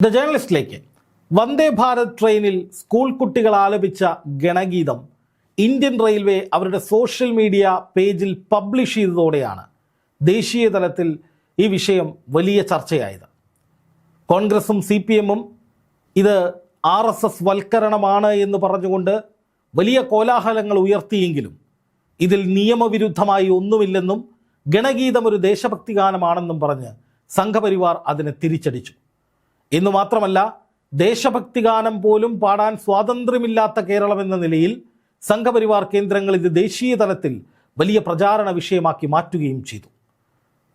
The ജേർണലിസ്റ്റിലേക്ക് Vande Bharat ട്രെയിനിൽ school കുട്ടികൾ ആലപിച്ച ഗണഗീതം. ഇന്ത്യൻ റെയിൽവേ അവരുടെ സോഷ്യൽ മീഡിയ പേജിൽ പബ്ലിഷ് ചെയ്തതോടെയാണ് ദേശീയ തലത്തിൽ ഈ വിഷയം വലിയ ചർച്ചയായത്. കോൺഗ്രസും സി പി എമ്മും ഇത് ആർ എസ് എസ് വൽക്കരണമാണ് എന്ന് പറഞ്ഞുകൊണ്ട് വലിയ കോലാഹലങ്ങൾ ഉയർത്തിയെങ്കിലും ഇതിൽ നിയമവിരുദ്ധമായി ഒന്നുമില്ലെന്നും ഗണഗീതം ഒരു ദേശഭക്തി ഗാനമാണെന്നും പറഞ്ഞ് സംഘപരിവാർ അതിനെ തിരിച്ചടിച്ചു. എന്നു മാത്രമല്ല ദേശഭക്തി ഗാനം പോലും പാടാൻ സ്വാതന്ത്ര്യമില്ലാത്ത കേരളം എന്ന നിലയിൽ സംഘപരിവാർ കേന്ദ്രങ്ങൾ ഇത് ദേശീയ തലത്തിൽ വലിയ പ്രചാരണ വിഷയമാക്കി മാറ്റുകയും ചെയ്തു.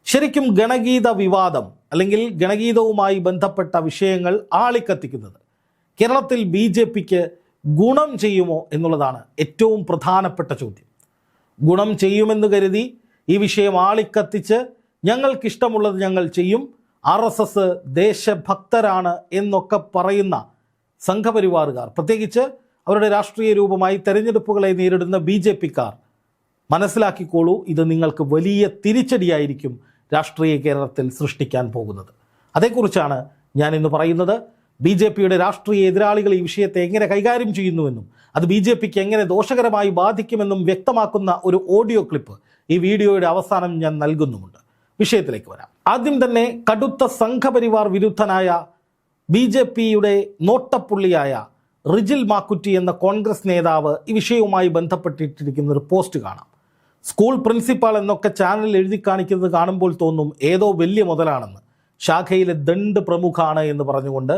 ശരിക്കും ഗണഗീത വിവാദം അല്ലെങ്കിൽ ഗണഗീതവുമായി ബന്ധപ്പെട്ട വിഷയങ്ങൾ ആളിക്കത്തിക്കുന്നത് കേരളത്തിൽ ബി ജെ പിക്ക് ഗുണം ചെയ്യുമോ എന്നുള്ളതാണ് ഏറ്റവും പ്രധാനപ്പെട്ട ചോദ്യം. ഗുണം ചെയ്യുമെന്ന് കരുതി ഈ വിഷയം ആളിക്കത്തിച്ച് ഞങ്ങൾക്കിഷ്ടമുള്ളത് ഞങ്ങൾ ചെയ്യും ആർ എസ് എസ് ദേശഭക്തരാണ് എന്നൊക്കെ പറയുന്ന സംഘപരിവാറുകാർ. പ്രത്യേകിച്ച് അവരുടെ രാഷ്ട്രീയ രൂപമായി തെരഞ്ഞെടുപ്പുകളെ നേരിടുന്ന ബി ജെ പിക്കാർ. മനസ്സിലാക്കിക്കോളൂ ഇത് നിങ്ങൾക്ക് വലിയ തിരിച്ചടിയായിരിക്കും രാഷ്ട്രീയ കേരളത്തിൽ സൃഷ്ടിക്കാൻ പോകുന്നത്. അതേക്കുറിച്ചാണ് ഞാൻ ഇന്ന് പറയുന്നത്. ബി ജെ പിയുടെ രാഷ്ട്രീയ എതിരാളികൾ ഈ വിഷയത്തെ എങ്ങനെ കൈകാര്യം ചെയ്യുന്നുവെന്നും അത് ബി ജെ പിക്ക് എങ്ങനെ ദോഷകരമായി ബാധിക്കുമെന്നും വ്യക്തമാക്കുന്ന ഒരു ഓഡിയോ ക്ലിപ്പ് ഈ വീഡിയോയുടെ അവസാനം ഞാൻ നൽകുന്നുമുണ്ട്. വിഷയത്തിലേക്ക് വരാം. ആദ്യം തന്നെ കടുത്ത സംഘപരിവാർ വിരുദ്ധനായ ബി ജെ പിയുടെ നോട്ടപ്പുള്ളിയായ റിജിൽ മാക്കുറ്റി എന്ന കോൺഗ്രസ് നേതാവ് ഈ വിഷയവുമായി ബന്ധപ്പെട്ടിട്ടിരിക്കുന്ന ഒരു പോസ്റ്റ് കാണാം. സ്കൂൾ പ്രിൻസിപ്പാൾ എന്നൊക്കെ ചാനലിൽ എഴുതി കാണിക്കുന്നത് കാണുമ്പോൾ തോന്നും ഏതോ വലിയ മുതലാണെന്ന്. ശാഖയിലെ ദണ്ട് പ്രമുഖാണ് എന്ന് പറഞ്ഞുകൊണ്ട്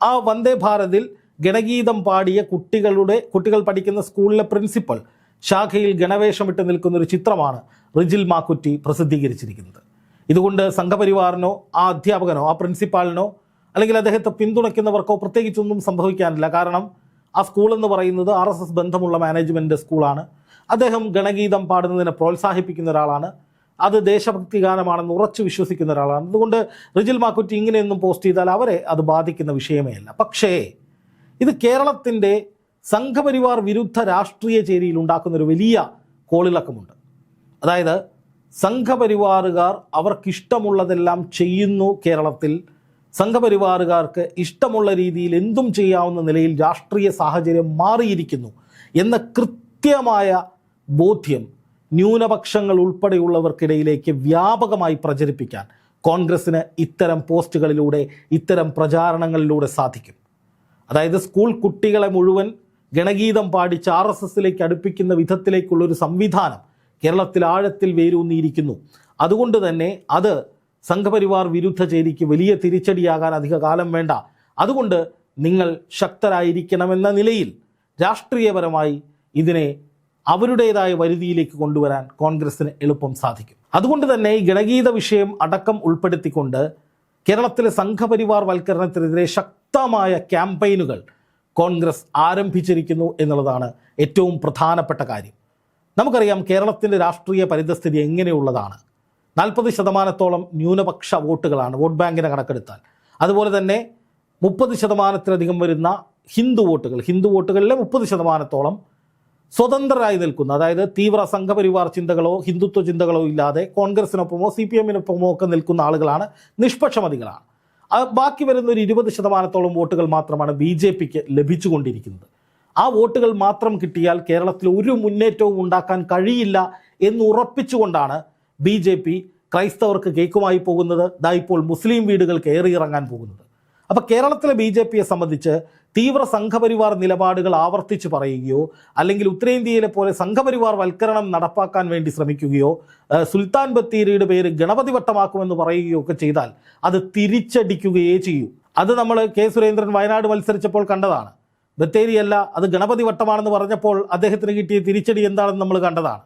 ആ വന്ദേ ഭാരതിൽ ഗണഗീതം പാടിയ കുട്ടികളുടെ കുട്ടികൾ പഠിക്കുന്ന സ്കൂളിലെ പ്രിൻസിപ്പൽ ശാഖയിൽ ഗണവേഷമിട്ട് നിൽക്കുന്ന ഒരു ചിത്രമാണ് റിജിൽ മാക്കുറ്റി പ്രസിദ്ധീകരിച്ചിരിക്കുന്നത്. ഇതുകൊണ്ട് സംഘപരിവാറിനോ ആ അധ്യാപകനോ ആ പ്രിൻസിപ്പാളിനോ അല്ലെങ്കിൽ അദ്ദേഹത്തെ പിന്തുണയ്ക്കുന്നവർക്കോ പ്രത്യേകിച്ചൊന്നും സംഭവിക്കാനില്ല. കാരണം ആ സ്കൂൾ എന്ന് പറയുന്നത് ആർ എസ് എസ് ബന്ധമുള്ള മാനേജ്മെന്റ് സ്കൂളാണ്. അദ്ദേഹം ഗണഗീതം പാടുന്നതിനെ പ്രോത്സാഹിപ്പിക്കുന്ന ഒരാളാണ്. അത് ദേശഭക്തി ഗാനമാണെന്ന് ഉറച്ചു വിശ്വസിക്കുന്ന ഒരാളാണ്. അതുകൊണ്ട് റിജിൽ മാക്കുറ്റി ഇങ്ങനെയൊന്നും പോസ്റ്റ് ചെയ്താൽ അവരെ അത് ബാധിക്കുന്ന വിഷയമേ അല്ല. പക്ഷേ ഇത് കേരളത്തിന്റെ സംഘപരിവാർ വിരുദ്ധ രാഷ്ട്രീയ ചേരിയിൽ ഉണ്ടാക്കുന്ന ഒരു വലിയ കോളിളക്കമുണ്ട്. അതായത് സംഘപരിവാറുകാർ അവർക്കിഷ്ടമുള്ളതെല്ലാം ചെയ്യുന്നു കേരളത്തിൽ. സംഘപരിവാറുകാർക്ക് ഇഷ്ടമുള്ള രീതിയിൽ എന്തും ചെയ്യാവുന്ന നിലയിൽ രാഷ്ട്രീയ സാഹചര്യം മാറിയിരിക്കുന്നു എന്ന കൃത്യമായ ബോധ്യം ന്യൂനപക്ഷങ്ങൾ ഉൾപ്പെടെയുള്ളവർക്കിടയിലേക്ക് വ്യാപകമായി പ്രചരിപ്പിക്കാൻ കോൺഗ്രസ്സിന് ഇത്തരം പോസ്റ്റുകളിലൂടെ ഇത്തരം പ്രചാരണങ്ങളിലൂടെ സാധിക്കും. അതായത് സ്കൂൾ കുട്ടികളെ മുഴുവൻ ഗണഗീതം പാടിച്ച് ആർ എസ് എസിലേക്ക് അടുപ്പിക്കുന്ന വിധത്തിലേക്കുള്ളൊരു സംവിധാനം കേരളത്തിൽ ആഴത്തിൽ വേരൂന്നിയിരിക്കുന്നു. അതുകൊണ്ട് തന്നെ അത് സംഘപരിവാർ വിരുദ്ധ ചേരിക്ക് വലിയ തിരിച്ചടിയാകാൻ അധിക കാലം വേണ്ട. അതുകൊണ്ട് നിങ്ങൾ ശക്തരായിരിക്കണമെന്ന നിലയിൽ രാഷ്ട്രീയപരമായി ഇതിനെ അവരുടേതായ വരുതിയിലേക്ക് കൊണ്ടുവരാൻ കോൺഗ്രസ്സിന് എളുപ്പം സാധിക്കും. അതുകൊണ്ട് തന്നെ ഈ ഗണഗീത വിഷയം അടക്കം ഉൾപ്പെടുത്തിക്കൊണ്ട് കേരളത്തിലെ സംഘപരിവാർ വൽക്കരണത്തിനെതിരെ ശക്തമായ ക്യാമ്പയിനുകൾ കോൺഗ്രസ് ആരംഭിച്ചിരിക്കുന്നു എന്നുള്ളതാണ് ഏറ്റവും പ്രധാനപ്പെട്ട കാര്യം. നമുക്കറിയാം കേരളത്തിന്റെ രാഷ്ട്രീയ പരിതസ്ഥിതി എങ്ങനെയുള്ളതാണ്. നാൽപ്പത് ശതമാനത്തോളം ന്യൂനപക്ഷ വോട്ടുകളാണ് വോട്ട് ബാങ്കിനെ കണക്കെടുത്താൽ. അതുപോലെ തന്നെ മുപ്പത് ശതമാനത്തിലധികം വരുന്ന ഹിന്ദു വോട്ടുകൾ. ഹിന്ദു വോട്ടുകളിലെ മുപ്പത് ശതമാനത്തോളം സ്വതന്ത്രരായി നിൽക്കുന്ന. അതായത് തീവ്ര സംഘപരിവാർ ചിന്തകളോ ഹിന്ദുത്വ ചിന്തകളോ ഇല്ലാതെ കോൺഗ്രസിനൊപ്പമോ സി പി എമ്മിനൊപ്പമോ ഒക്കെ നിൽക്കുന്ന ആളുകളാണ് നിഷ്പക്ഷമതികളാണ്. ബാക്കി വരുന്ന ഒരു ഇരുപത് ശതമാനത്തോളം വോട്ടുകൾ മാത്രമാണ് ബി ജെ പിക്ക് ലഭിച്ചുകൊണ്ടിരിക്കുന്നത്. ആ വോട്ടുകൾ മാത്രം കിട്ടിയാൽ കേരളത്തിൽ ഒരു മുന്നേറ്റവും ഉണ്ടാക്കാൻ കഴിയില്ല എന്ന് ഉറപ്പിച്ചുകൊണ്ടാണ് ബി ജെ പി ക്രൈസ്തവർക്ക് കേക്കുമായി പോകുന്നത്. ദാ ഇപ്പോൾ മുസ്ലിം വീടുകൾ കയറിയിറങ്ങാൻ പോകുന്നത്. അപ്പോൾ കേരളത്തിലെ ബി ജെ പിയെ സംബന്ധിച്ച് തീവ്ര സംഘപരിവാർ നിലപാടുകൾ ആവർത്തിച്ച് പറയുകയോ അല്ലെങ്കിൽ ഉത്തരേന്ത്യയിലെ പോലെ സംഘപരിവാർ വൽക്കരണം നടപ്പാക്കാൻ വേണ്ടി ശ്രമിക്കുകയോ സുൽത്താൻ ബത്തേരിയുടെ പേര് ഗണപതി വട്ടമാക്കുമെന്ന് പറയുകയോ ഒക്കെ ചെയ്താൽ അത് തിരിച്ചടിക്കുകയേ ചെയ്യൂ. അത് നമ്മൾ കെ സുരേന്ദ്രൻ വയനാട് മത്സരിച്ചപ്പോൾ കണ്ടതാണ്. ബത്തേരിയല്ല അത് ഗണപതി വട്ടമാണെന്ന് പറഞ്ഞപ്പോൾ അദ്ദേഹത്തിന് കിട്ടിയ തിരിച്ചടി എന്താണെന്ന് നമ്മൾ കണ്ടതാണ്.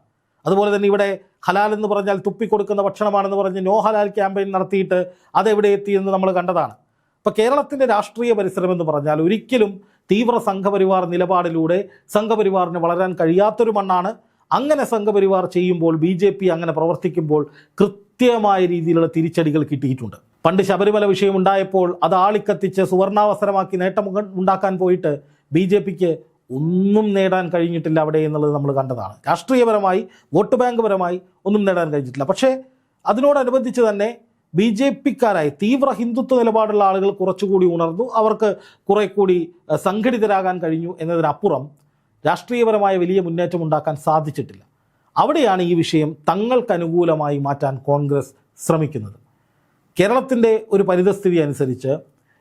അതുപോലെ തന്നെ ഇവിടെ ഹലാൽ എന്ന് പറഞ്ഞാൽ തുപ്പിക്കൊടുക്കുന്ന ഭക്ഷണമാണെന്ന് പറഞ്ഞ് നോ ഹലാൽ ക്യാമ്പയിൻ നടത്തിയിട്ട് അതെവിടെ എത്തിയെന്ന് നമ്മൾ കണ്ടതാണ്. ഇപ്പോൾ കേരളത്തിന്റെ രാഷ്ട്രീയ പരിസരം എന്ന് പറഞ്ഞാൽ ഒരിക്കലും തീവ്ര സംഘപരിവാർ നിലപാടിലൂടെ സംഘപരിവാറിന് വളരാൻ കഴിയാത്തൊരു മണ്ണാണ്. അങ്ങനെ സംഘപരിവാർ ചെയ്യുമ്പോൾ ബി ജെ പി അങ്ങനെ പ്രവർത്തിക്കുമ്പോൾ കൃത്യമായ രീതിയിലുള്ള തിരിച്ചടികൾ കിട്ടിയിട്ടുണ്ട്. പണ്ട് ശബരിമല വിഷയം ഉണ്ടായപ്പോൾ അത് ആളിക്കത്തിച്ച് സുവർണാവസരമാക്കി നേട്ടം ഉണ്ടാക്കാൻ പോയിട്ട് ബി ജെ പിക്ക് ഒന്നും നേടാൻ കഴിഞ്ഞിട്ടില്ല അവിടെ എന്നുള്ളത് നമ്മൾ കണ്ടതാണ്. രാഷ്ട്രീയപരമായി വോട്ട് ബാങ്ക് പരമായി ഒന്നും നേടാൻ കഴിഞ്ഞിട്ടില്ല. പക്ഷേ അതിനോടനുബന്ധിച്ച് തന്നെ ബി ജെ പിക്കാരായി തീവ്ര ഹിന്ദുത്വ നിലപാടുള്ള ആളുകൾ കുറച്ചുകൂടി ഉണർന്നു. അവർക്ക് കുറെ കൂടി സംഘടിതരാകാൻ കഴിഞ്ഞു എന്നതിനപ്പുറം രാഷ്ട്രീയപരമായ വലിയ മുന്നേറ്റം ഉണ്ടാക്കാൻ സാധിച്ചിട്ടില്ല. അവിടെയാണ് ഈ വിഷയം തങ്ങൾക്ക് അനുകൂലമായി മാറ്റാൻ കോൺഗ്രസ് ശ്രമിക്കുന്നത്. കേരളത്തിന്റെ ഒരു പരിതസ്ഥിതി അനുസരിച്ച്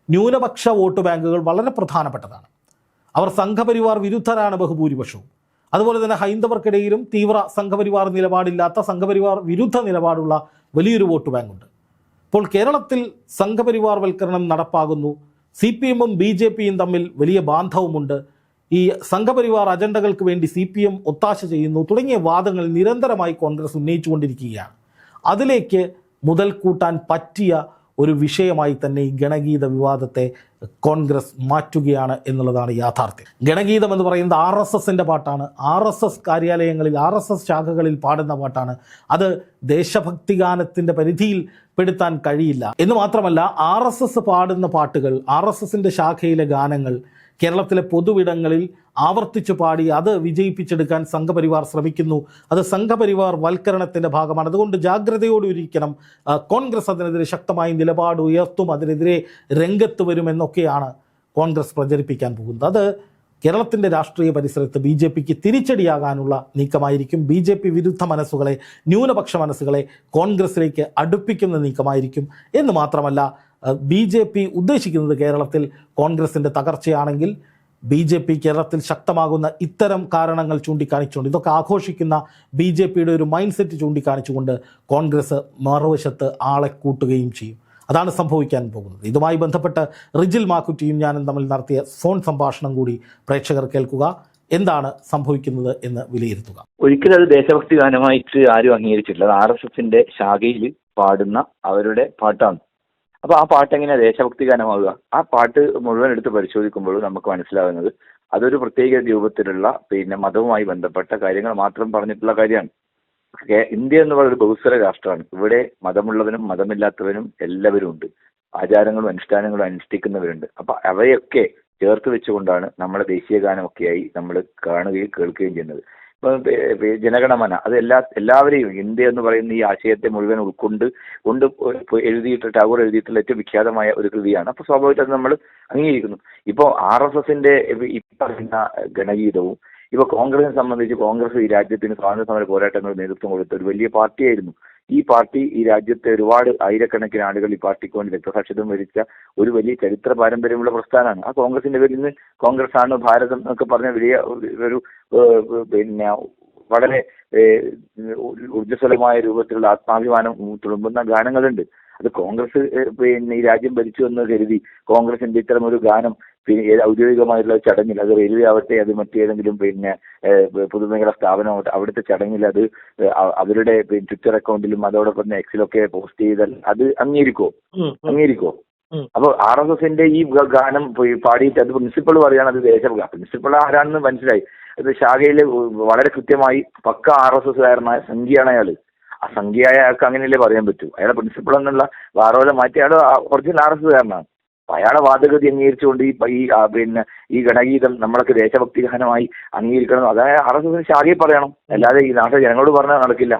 ന്യൂനപക്ഷ വോട്ട് ബാങ്കുകൾ വളരെ പ്രധാനപ്പെട്ടതാണ്. അവർ സംഘപരിവാർ വിരുദ്ധരാണ് ബഹുഭൂരിപക്ഷവും. അതുപോലെ തന്നെ ഹൈന്ദവർക്കിടയിലും തീവ്ര സംഘപരിവാർ നിലപാടില്ലാത്ത സംഘപരിവാർ വിരുദ്ധ നിലപാടുള്ള വലിയൊരു വോട്ട് ബാങ്കുണ്ട്. ഇപ്പോൾ കേരളത്തിൽ സംഘപരിവാർ വൽക്കരണം നടപ്പാകുന്നു. സി പി എമ്മും ബി ജെ പിയും തമ്മിൽ വലിയ ബാന്ധവുമുണ്ട്. ഈ സംഘപരിവാർ അജണ്ടകൾക്ക് വേണ്ടി സി പി എം ഒത്താശ ചെയ്യുന്നു. തുടങ്ങിയ വാദങ്ങൾ നിരന്തരമായി കോൺഗ്രസ് ഉന്നയിച്ചുകൊണ്ടിരിക്കുകയാണ്. അതിലേക്ക് മുതൽ കൂട്ടാൻ പറ്റിയ ഒരു വിഷയമായി തന്നെ ഈ ഗണഗീത വിവാദത്തെ കോൺഗ്രസ് മാറ്റുകയാണ് എന്നുള്ളതാണ് യാഥാർത്ഥ്യം. ഗണഗീതം എന്ന് പറയുന്നത് ആർ എസ് എസിന്റെ പാട്ടാണ്. ആർ എസ് എസ് കാര്യാലയങ്ങളിൽ ആർ എസ് എസ് ശാഖകളിൽ പാടുന്ന പാട്ടാണ്. അത് ദേശഭക്തി ഗാനത്തിന്റെ പരിധിയിൽ പെടുത്താൻ കഴിയില്ല. എന്ന് മാത്രമല്ല ആർ എസ് എസ് പാടുന്ന പാട്ടുകൾ ആർ എസ് എസിന്റെ ശാഖയിലെ ഗാനങ്ങൾ കേരളത്തിലെ പൊതുവിടങ്ങളിൽ ആവർത്തിച്ചു പാടി അത് വിജയിപ്പിച്ചെടുക്കാൻ സംഘപരിവാർ ശ്രമിക്കുന്നു. അത് സംഘപരിവാർ വൽക്കരണത്തിന്റെ ഭാഗമാണ്. അതുകൊണ്ട് ജാഗ്രതയോടെ ഇരിക്കണം കോൺഗ്രസ് അതിനെതിരെ ശക്തമായി നിലപാട് ഉയർത്തും. അതിനെതിരെ രംഗത്ത് വരുമെന്നൊക്കെയാണ് കോൺഗ്രസ് പ്രചരിപ്പിക്കാൻ പോകുന്നത്. അത് കേരളത്തിന്റെ രാഷ്ട്രീയ പരിസരത്ത് ബി ജെ പിക്ക് തിരിച്ചടിയാകാനുള്ള നീക്കമായിരിക്കും. ബി ജെ പി വിരുദ്ധ മനസ്സുകളെ ന്യൂനപക്ഷ മനസ്സുകളെ കോൺഗ്രസിലേക്ക് അടുപ്പിക്കുന്ന നീക്കമായിരിക്കും. എന്ന് മാത്രമല്ല ബി ജെ പി ഉദ്ദേശിക്കുന്നത് കേരളത്തിൽ കോൺഗ്രസിന്റെ തകർച്ചയാണെങ്കിൽ ബി ജെ പി കേരളത്തിൽ ശക്തമാകുന്ന ഇത്തരം കാരണങ്ങൾ ചൂണ്ടിക്കാണിച്ചുകൊണ്ട് ഇതൊക്കെ ആഘോഷിക്കുന്ന ബി ജെ പിയുടെ ഒരു മൈൻഡ് സെറ്റ് ചൂണ്ടിക്കാണിച്ചുകൊണ്ട് കോൺഗ്രസ് മറുവശത്ത് ആളെ കൂട്ടുകയും ചെയ്യും. അതാണ് സംഭവിക്കാൻ പോകുന്നത്. ഇതുമായി ബന്ധപ്പെട്ട് റിജിൽ മാക്കുറ്റിയും ഞാനും തമ്മിൽ നടത്തിയ ഫോൺ സംഭാഷണം കൂടി പ്രേക്ഷകർ കേൾക്കുക. എന്താണ് സംഭവിക്കുന്നത് എന്ന് വിലയിരുത്തുക. ഒരിക്കലും അത് ദേശഭക്തി ഗാനമായിട്ട് ആരും അംഗീകരിച്ചിട്ടില്ല. അത് ആർ എസ് എസിന്റെ ശാഖയിൽ പാടുന്ന അവരുടെ പാട്ടാണ്. അപ്പൊ ആ പാട്ട് എങ്ങനെയാ ദേശഭക്തി ഗാനമാവുക ആ പാട്ട് മുഴുവൻ എടുത്ത് പരിശോധിക്കുമ്പോൾ നമുക്ക് മനസ്സിലാകുന്നത് അതൊരു പ്രത്യേക രൂപത്തിലുള്ള പിന്നെ മതവുമായി ബന്ധപ്പെട്ട കാര്യങ്ങൾ മാത്രം പറഞ്ഞിട്ടുള്ള കാര്യമാണ്. ഇന്ത്യ എന്ന് പറയുന്നത് ബഹുസ്വര രാഷ്ട്രമാണ്. ഇവിടെ മതമുള്ളവനും മതമില്ലാത്തവനും എല്ലാവരും ഉണ്ട്. ആചാരങ്ങളും അനുഷ്ഠാനങ്ങളും അനുഷ്ഠിക്കുന്നവരുണ്ട്. അപ്പൊ അവയൊക്കെ ചേർത്ത് വെച്ചുകൊണ്ടാണ് നമ്മുടെ ദേശീയ ഗാനമൊക്കെയായി നമ്മൾ കാണുകയും കേൾക്കുകയും ചെയ്യുന്നത്. ജനഗണമന. അത് എല്ലാ എല്ലാവരെയും ഇന്ത്യ എന്ന് പറയുന്ന ഈ ആശയത്തെ മുഴുവൻ ഉൾക്കൊണ്ട് കൊണ്ട് എഴുതിയിട്ട് ടാഗോർ എഴുതിയിട്ടുള്ള ഏറ്റവും വിഖ്യാതമായ ഒരു കൃതിയാണ്. അപ്പൊ സ്വാഭാവികമായിട്ടും നമ്മൾ അംഗീകരിക്കുന്നു. ഇപ്പോൾ ആർ എസ് എസിന്റെ ഈ പറയുന്ന ഗണഗീതവും ഇപ്പൊ കോൺഗ്രസിനെ സംബന്ധിച്ച് കോൺഗ്രസ് ഈ രാജ്യത്തിന് സ്വാതന്ത്ര്യ സമര പോരാട്ടങ്ങൾ നേതൃത്വം കൊടുത്ത ഒരു വലിയ പാർട്ടിയായിരുന്നു. ഈ പാർട്ടി ഈ രാജ്യത്തെ ഒരുപാട് ആയിരക്കണക്കിന് ആളുകൾ ഈ പാർട്ടിക്ക് വേണ്ടി രക്തസാക്ഷിത്വം വരിച്ച ഒരു വലിയ ചരിത്ര പാരമ്പര്യമുള്ള പ്രസ്ഥാനമാണ്. ആ കോൺഗ്രസിന്റെ പേരിൽ നിന്ന് കോൺഗ്രസ് ആണ് ഭാരതം എന്നൊക്കെ പറഞ്ഞ വലിയ ഒരു പിന്നെ വളരെ ഊർജസ്വലമായ രൂപത്തിലുള്ള ആത്മാഭിമാനം തുളുമ്പുന്ന ഗാനങ്ങളുണ്ട്. അത് കോൺഗ്രസ് പിന്നെ ഈ രാജ്യം ഭരിച്ചു എന്ന് കരുതി കോൺഗ്രസിന്റെ ഇത്തരം ഒരു ഗാനം പിന്നെ ഔദ്യോഗികമായിട്ടുള്ള ചടങ്ങിൽ അത് റെയിൽവേ ആവട്ടെ അത് മറ്റേതെങ്കിലും പിന്നെ പൊതുമേഖലാ സ്ഥാപനമാവട്ടെ അവിടുത്തെ ചടങ്ങിൽ അത് അവരുടെ ട്വിറ്റർ അക്കൗണ്ടിലും അതോടൊപ്പം തന്നെ എക്സിലൊക്കെ പോസ്റ്റ് ചെയ്താൽ അത് അംഗീകരിക്കോ അംഗീകരിക്കോ അപ്പോൾ അപ്പൊ ആർ എസ് എസിന്റെ ഈ ഗാനം പാടിയിട്ട് അത് പ്രിൻസിപ്പൾ പറയാണ് അത് ദേശഭക്തി പ്രിൻസിപ്പൾ ആരാണെന്ന് മനസ്സിലായി. അത് ശാഖയിൽ വളരെ കൃത്യമായി പക്ക ആർ എസ് എസ് കാരണ സംഖ്യയാണ് അയാൾ. ആ സംഖ്യയായ അയാൾക്ക് അങ്ങനെയല്ലേ പറയാൻ പറ്റൂ. അയാളെ പ്രിൻസിപ്പൾ എന്നുള്ള വാറോല മാറ്റി അയാൾ ഒറിജിനൽ ആർ എസ് കാരനാണ്. അപ്പൊ അയാളെ വാദഗതി അംഗീകരിച്ചുകൊണ്ട് ഈ ഈ പിന്നെ ഈ ഗണഗീതം നമ്മളൊക്കെ ദേശഭക്തി ഗാനമായി അംഗീകരിക്കണം. അതായത് ആർ എസ് എസിന് ശാഖയിൽ പറയണം. അല്ലാതെ ഈ നാട്ടിലെ ജനങ്ങളോട് പറഞ്ഞാൽ നടക്കില്ല.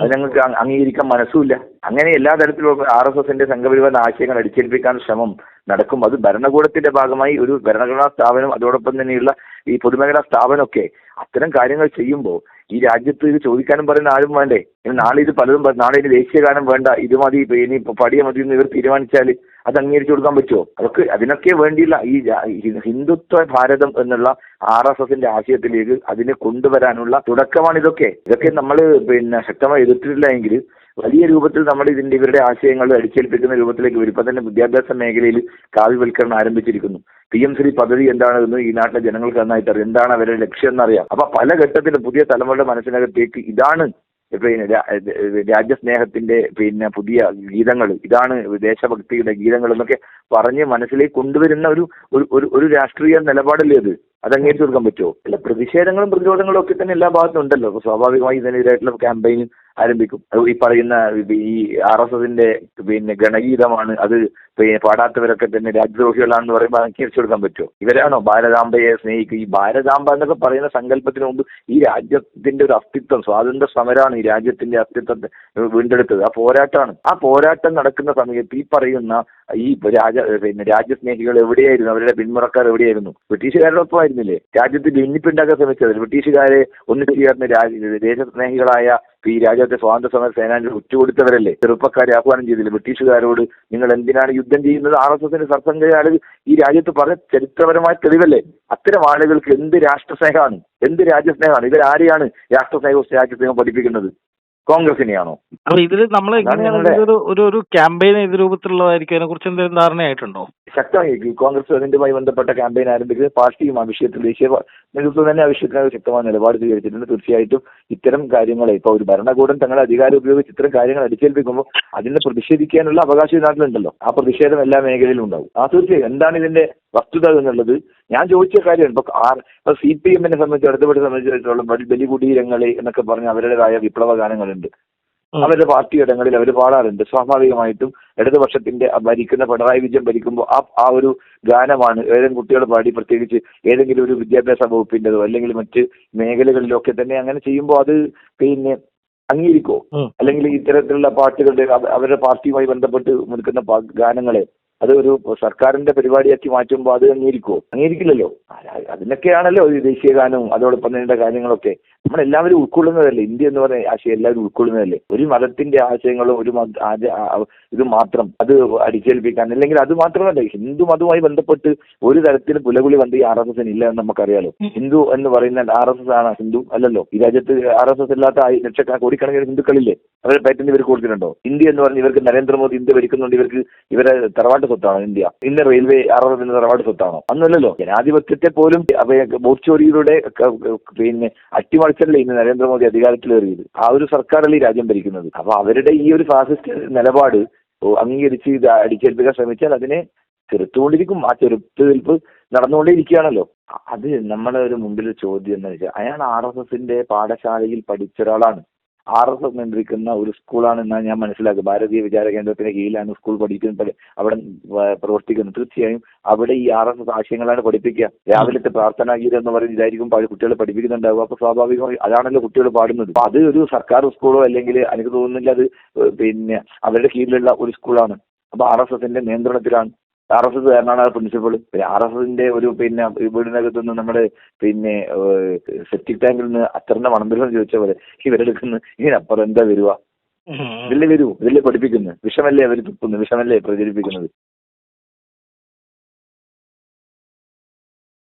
അത് ഞങ്ങൾക്ക് അംഗീകരിക്കാൻ മനസ്സുമില്ല. അങ്ങനെ എല്ലാ തരത്തിലും ആർ എസ് എസിന്റെ സംഘപരിവാറിന്റെ ആശയങ്ങൾ അടിച്ചേൽപ്പിക്കാൻ ശ്രമം നടക്കും. അത് ഭരണകൂടത്തിന്റെ ഭാഗമായി ഒരു ഭരണഘടനാ സ്ഥാപനം അതോടൊപ്പം തന്നെയുള്ള ഈ പൊതുമേഖലാ സ്ഥാപനമൊക്കെ അത്തരം കാര്യങ്ങൾ ചെയ്യുമ്പോൾ ഈ രാജ്യത്ത് ഇത് ചോദിക്കാനും പറയുന്ന ആരും വേണ്ടേ? നാളെ ഇത് പലതും നാളെ ഇനി ദേശീയ ഗാനം വേണ്ട. ഇത് മതി ഇനി പടിയ മതി എന്ന് ഇവർ തീരുമാനിച്ചാൽ അത് അംഗീകരിച്ചു കൊടുക്കാൻ പറ്റുമോ? അതൊക്കെ അതിനൊക്കെ വേണ്ടിയുള്ള ഈ ഹിന്ദുത്വ ഭാരതം എന്നുള്ള ആർ എസ് എസിന്റെ ആശയത്തിലേക്ക് അതിനെ കൊണ്ടുവരാനുള്ള തുടക്കമാണ് ഇതൊക്കെ ഇതൊക്കെ നമ്മൾ പിന്നെ ശക്തമായി എതിർത്തിട്ടില്ല എങ്കിൽ വലിയ രൂപത്തിൽ നമ്മൾ ഇതിന്റെ ഇവരുടെ ആശയങ്ങൾ അടിച്ചേൽപ്പിക്കുന്ന രൂപത്തിലേക്ക് വരും. ഇപ്പൊ തന്നെ വിദ്യാഭ്യാസ മേഖലയിൽ കാവ്യവൽക്കരണം ആരംഭിച്ചിരിക്കുന്നു. പി എം ശ്രീ പദ്ധതി എന്താണെന്ന് ഈ നാട്ടിലെ ജനങ്ങൾക്ക് നന്നായിട്ട് അറിയാം. എന്താണ് അവരുടെ ലക്ഷ്യം എന്നറിയാം. അപ്പൊ പല ഘട്ടത്തിലും പുതിയ തലമുറയുടെ മനസ്സിനകത്തേക്ക് ഇതാണ് പിന്നെ രാജ്യസ്നേഹത്തിന്റെ പിന്നെ പുതിയ ഗീതങ്ങൾ ഇതാണ് ദേശഭക്തിയുടെ ഗീതങ്ങൾ എന്നൊക്കെ പറഞ്ഞ് മനസ്സിലേക്ക് കൊണ്ടുവരുന്ന ഒരു ഒരു- ഒരു രാഷ്ട്രീയ നിലപാടല്ലേ അത്? അത് അംഗീകരിച്ചു കൊടുക്കാൻ പറ്റുമോ? അല്ല പ്രതിഷേധങ്ങളും പ്രതിരോധങ്ങളും ഒക്കെ തന്നെ എല്ലാ ഭാഗത്തും ഉണ്ടല്ലോ. സ്വാഭാവികമായി ഇതിനെതിരായിട്ടുള്ള ക്യാമ്പയിൻ ആരംഭിക്കും. ഈ പറയുന്ന ഈ ആർ എസ് എസിന്റെ പിന്നെ ഗണഗീതമാണ്. അത് പിന്നെ പാടാത്തവരൊക്കെ തന്നെ രാജ്യദ്രോഹികളാണെന്ന് പറയുമ്പോൾ അംഗീകരിച്ചു കൊടുക്കാൻ പറ്റുമോ? ഇവരാണോ ഭാരതാംബയെ സ്നേഹിക്കുക? ഈ ഭാരതാംബ എന്നൊക്കെ പറയുന്ന സങ്കല്പത്തിന് മുമ്പ് ഈ രാജ്യത്തിന്റെ ഒരു അസ്തിത്വം സ്വാതന്ത്ര്യ സമരമാണ് ഈ രാജ്യത്തിന്റെ അസ്തിത്വത്തെ വീണ്ടെടുത്തത്. ആ പോരാട്ടമാണ്. ആ പോരാട്ടം നടക്കുന്ന സമയത്ത് ഈ പറയുന്ന ഈ രാജ പിന്നെ രാജ്യസ്നേഹികൾ എവിടെയായിരുന്നു? അവരുടെ പിന്മുറക്കാർ എവിടെയായിരുന്നു? ബ്രിട്ടീഷുകാരോടൊപ്പം ഒപ്പമായിരുന്നില്ലേ രാജ്യത്തിന്റെ ഭിന്നിപ്പുണ്ടാക്കാൻ ശ്രമിച്ചത് ബ്രിട്ടീഷുകാരെ ഒന്നിച്ചു ചേർന്ന രാജ്യ ദേശസ്നേഹികളായ ഈ രാജ്യത്തെ സ്വാതന്ത്ര്യ സമര സേനാനികൾ ഉറ്റുകൊടുത്തവരല്ലേ ചെറുപ്പക്കാരെ ആഹ്വാനം ചെയ്തില്ല? ബ്രിട്ടീഷുകാരോട് നിങ്ങൾ എന്തിനാണ് യുദ്ധം ചെയ്യുന്നത്? ആർ എസ് എസിന്റെ സർസംഘ ഈ രാജ്യത്ത് പറഞ്ഞ ചരിത്രപരമായ തെളിവല്ലേ? അത്തരം ആളുകൾക്ക് എന്ത് രാഷ്ട്രസ്നേഹമാണ്? എന്ത് രാജ്യസ്നേഹമാണ്? ഇവരാരെയാണ് രാഷ്ട്രസ്നേഹവും രാജ്യസ്നേഹവും പഠിപ്പിക്കുന്നത്? കോൺഗ്രസിനെയാണോ? അപ്പൊ ഇതിൽ നമ്മൾ ഒരു ഒരു ക്യാമ്പയിൻ ഏത് രൂപത്തിലുള്ളതായിരിക്കും? അതിനെ കുറിച്ച് എന്തെങ്കിലും ധാരണയായിട്ടുണ്ടോ? ശക്തമായി കോൺഗ്രസ് അതിന്റെ ബന്ധപ്പെട്ട ക്യാമ്പയിൻ ആരംഭിക്കുന്നത് പാർട്ടിയും ആ വിഷയത്തിൽ ദേശീയ നേതൃത്വം തന്നെ ആവശ്യത്തിന് വിഷയത്തിൽ ശക്തമായ നിലപാട് സ്വീകരിച്ചിട്ടുണ്ട്. തീർച്ചയായിട്ടും ഇത്തരം കാര്യങ്ങളെ ഇപ്പൊ ഒരു ഭരണകൂടം തങ്ങളുടെ അധികാരം ഉപയോഗിച്ച് ഇത്തരം കാര്യങ്ങൾ അടിച്ചേൽപ്പിക്കുമ്പോൾ അതിനെ പ്രതിഷേധിക്കാനുള്ള അവകാശം നാട്ടിലുണ്ടല്ലോ. ആ പ്രതിഷേധം എല്ലാ മേഖലയിലും ഉണ്ടാവും. ആ തീർച്ചയായും. എന്താണ് ഇതിന്റെ വസ്തുത എന്നുള്ളത്? ഞാൻ ചോദിച്ച കാര്യം ഇപ്പൊ ആർ ഇപ്പൊ സി പി എമ്മിനെ സംബന്ധിച്ച് ഇടതുപക്ഷ സംബന്ധിച്ചിടത്തോളം ബലി- എന്നൊക്കെ പറഞ്ഞ് അവരുടേതായ വിപ്ലവ ഗാനങ്ങളുണ്ട്. അവരുടെ പാർട്ടി ഇടങ്ങളിൽ അവർ പാടാറുണ്ട്. സ്വാഭാവികമായിട്ടും ഇടതുപക്ഷത്തിന്റെ ഭരിക്കുന്ന പിണറായി വിജയൻ ഭരിക്കുമ്പോൾ ആ ആ ഒരു ഗാനമാണ് ഏതെങ്കിലും കുട്ടികൾ പാടി പ്രത്യേകിച്ച് ഏതെങ്കിലും ഒരു വിദ്യാഭ്യാസ വകുപ്പിന്റെതോ അല്ലെങ്കിൽ മറ്റ് മേഖലകളിലൊക്കെ തന്നെ അങ്ങനെ ചെയ്യുമ്പോൾ അത് പിന്നെ അംഗീകരിക്കോ അല്ലെങ്കിൽ അല്ലെങ്കിൽ ഇത്തരത്തിലുള്ള പാട്ടുകളുടെ അവരുടെ പാർട്ടിയുമായി ബന്ധപ്പെട്ട് നിൽക്കുന്ന ഗാനങ്ങളെ അത് ഒരു സർക്കാരിന്റെ പരിപാടിയാക്കി മാറ്റുമ്പോൾ അത് അംഗീകരിക്കുമോ അംഗീകരിക്കില്ലല്ലോ. അതിനൊക്കെയാണല്ലോ ഈ ദേശീയ ഗാനവും അതോടൊപ്പം തന്നെ കാര്യങ്ങളൊക്കെ. നമ്മളെല്ലാവരും ഉൾക്കൊള്ളുന്നതല്ലേ? ഇന്ത്യ എന്ന് പറയുന്ന ആശയം എല്ലാവരും ഉൾക്കൊള്ളുന്നതല്ലേ? ഒരു മതത്തിന്റെ ആശയങ്ങളും ഒരു ഇത് മാത്രം അത് അടിച്ചേൽപ്പിക്കാൻ അല്ലെങ്കിൽ അത് മാത്രമല്ല ഹിന്ദു മതവുമായി ബന്ധപ്പെട്ട് ഒരു തരത്തിലും പുലകുളി വന്ന് ഈ ആർ എസ് എസിന് ഇല്ല എന്ന് നമുക്കറിയാലോ. ഹിന്ദു എന്ന് പറയുന്ന ആർ എസ് എസ് ആണ് ഹിന്ദു അല്ലല്ലോ. ഈ രാജ്യത്ത് ആർ എസ് എസ് ഇല്ലാത്ത ലക്ഷക്കണക്കിന് കോടിക്കണക്കിന് ഹിന്ദുക്കളില്ലേ? അവരെ പേറ്റന്റ് ഇവർ കൊടുത്തിട്ടുണ്ടോ? ഇന്ത്യ എന്ന് പറഞ്ഞ് ഇവർക്ക് നരേന്ദ്രമോദി ഇന്ത്യ ഭരിക്കുന്നുണ്ട് ഇവർക്ക് ഇവരെ തറവാട്ട് സ്വത്താണോ ഇന്ത്യ. ഇന്ന് റെയിൽവേ ആർ എസിന്റെ തറവാട്ട് സ്വത്താണോ. അന്നല്ലല്ലോ ജനാധിപത്യത്തെ പോലും ബോച്ചോറിയിലൂടെ പിന്നെ അട്ടിമറിച്ചല്ലേ ഇന്ന് നരേന്ദ്രമോദി അധികാരത്തിലേറിയത്? ആ ഒരു സർക്കാരല്ലേ ഈ രാജ്യം ഭരിക്കുന്നത്? അപ്പൊ അവരുടെ ഈ ഒരു ഫാസിസ്റ്റ് നിലപാട് അംഗീകരിച്ച് ഇത് അടിച്ചേൽപ്പിക്കാൻ ശ്രമിച്ചാൽ അതിനെ ചെറുത്തുകൊണ്ടിരിക്കും. ആ ചെറുത്തുനിൽപ്പ് നടന്നുകൊണ്ടേയിരിക്കുകയാണല്ലോ. അത് നമ്മുടെ ഒരു മുമ്പിൽ ചോദ്യം എന്ന് വെച്ചാൽ അയാൾ ആർ എസ് എസിന്റെ പാഠശാലയിൽ പഠിച്ച ഒരാളാണ്. ആർ എസ് എസ് നിയന്ത്രിക്കുന്ന ഒരു സ്കൂളാണ് എന്നാണ് ഞാൻ മനസ്സിലാക്കുക ഭാരതീയ വിചാര കേന്ദ്രത്തിന്റെ കീഴിലാണ് സ്കൂൾ പഠിക്കുന്നത് അവിടെ പ്രവർത്തിക്കുന്നത്. തീർച്ചയായും അവിടെ ഈ ആർ എസ് എസ് ആശയങ്ങളാണ് പഠിപ്പിക്കുക. രാവിലത്തെ പ്രാർത്ഥനാ ഗീതം എന്ന് പറയുന്നത് ഇതായിരിക്കും കുട്ടികളെ പഠിപ്പിക്കുന്നുണ്ടാവുക. അപ്പൊ സ്വാഭാവികമായി അതാണല്ലോ കുട്ടികൾ പാടുന്നത്. അത് ഒരു സർക്കാർ സ്കൂളോ അല്ലെങ്കിൽ എനിക്ക് തോന്നുന്നില്ല അത് പിന്നെ അവരുടെ കീഴിലുള്ള ഒരു സ്കൂളാണ്. അപ്പൊ ആർ എസ് എസിന്റെ നിയന്ത്രണത്തിലാണ് ആർ എസ് എസ് കാരണമാണ് ആ പ്രിൻസിപ്പൾ ആർ എസ് എസിന്റെ ഒരു പിന്നെ വീടിനകത്ത് നിന്ന് നമ്മുടെ പിന്നെ സെപ്റ്റിക് ടാങ്കിൽ നിന്ന് അച്ഛന്റെ മണം വരുമെന്ന് ചോദിച്ച പോലെ ഇവരെടുക്കുന്ന ഇതിനപ്പുറം എന്താ വരുക? ഉം. ഇതില്ലേ വരൂ? ഇതില്ലേ പഠിപ്പിക്കുന്നത് വിഷമല്ലേ അവർ തുപ്പുന്നത് വിഷമല്ലേ പ്രചരിപ്പിക്കുന്നത്?